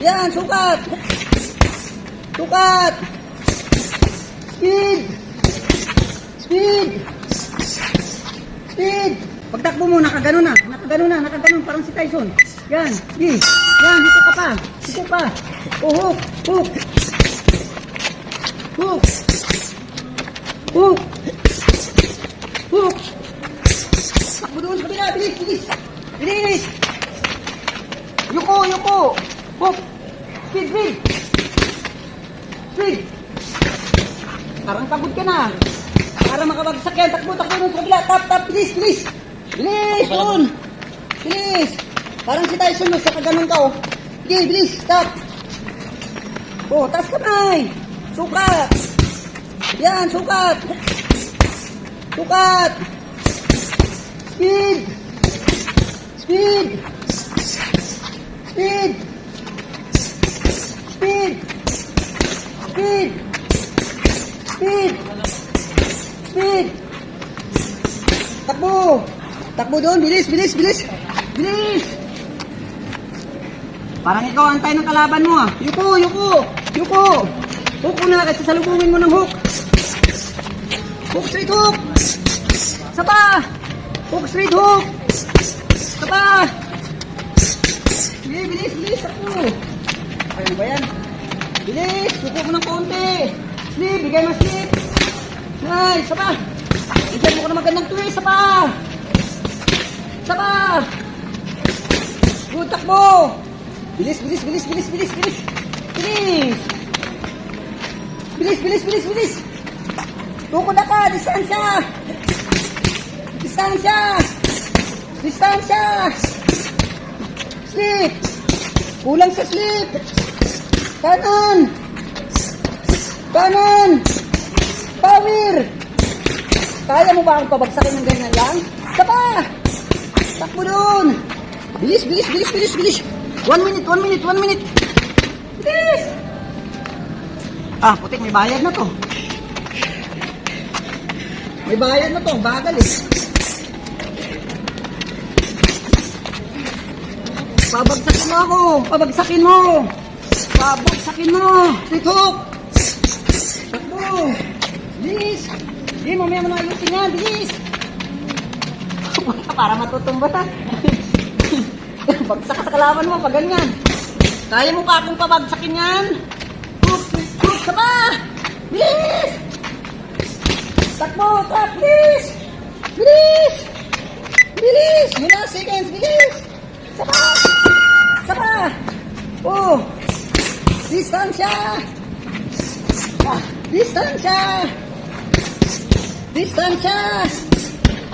Yan, sukat! Sukat! Speed! Speed! Speed! Pagtakbo mo, nakagano na. Nakagano na, nakagano. Parang si Tyson. Yan, di. Yan, dito ka pa. Dito pa. Oh, hook. Hook. Hook. Hook. Hook. Takbo doon sa kabila. Bilis, bilis. Bilis. Yuko, yuko. Hook. Speed, speed. Speed. Parang pagod ka na. Para makabagsak yan. Takbo, takbo doon sa kabila. Tap, tap. Bilis, bilis. Bilis, doon. Bilis. Parang si Tyson mo, sa kaganon ka, oh. Sige, bilis. Tap. Oh, taas kamay. Sukat. Yan, sukat. Sukat. Speed. Speed. Speed. Speed. Speed. Speed. Speed. Takbo. Takbo doon. Bilis, bilis, bilis. Bilis. Parang ikaw antay ng kalaban mo ah. Yuko, yuko. Yuko. Hook mo na kasi salubungin mo ng hook. Hook straight hook. Isa pa. Hook straight hook. Isa pa. Bilis, bilis, bilis. Takbo. Ano ba yan? Bilis. Yuko mo ng konti. Sleep. Bigay mo sleep. Nice. Isa pa. Bigyan mo ko ng magandang twist. Isa pa. Isa. Good, takbo. Bilis, bilis, bilis, bilis, bilis, bilis. Bilis. Bilis, bilis, bilis, bilis. Tukod na ka, distansya. Distansya. Distansya. Sleep. Kulang sa sleep. Kanan. Kanan. Power. Kaya mo ba akong pabagsakin ng ganyan lang? Sapa. Takbo doon. Bilis, bilis, bilis, bilis, bilis. One minute, one minute, one minute. Bilis. Ah, putik, may bayad na to. May bayad na to, bagal eh. Pabagsakin mo ako, pabagsakin mo. Pabagsakin mo. Sweet hook. Takbo. Bilis. Hindi, mamaya mo na ayusin yan, bilis. Para matutumba ta. Bagsak ka sa kalaban mo, pag ganyan. Kaya mo pa akong pabagsakin yan? Hook, hook, sama! Bilis! Takbo, tak, bilis! Bilis! Bilis! Yun na, seconds, bilis! Sama! Sama! Oh! Distansya! Ah, distansya! Distansya!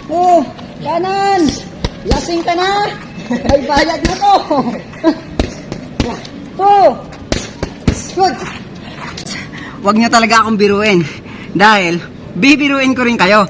Oh, kanan! Lasing ka na! May bayad na to! oh! Good! Huwag niyo talaga akong biruin. Dahil, bibiruin ko rin kayo.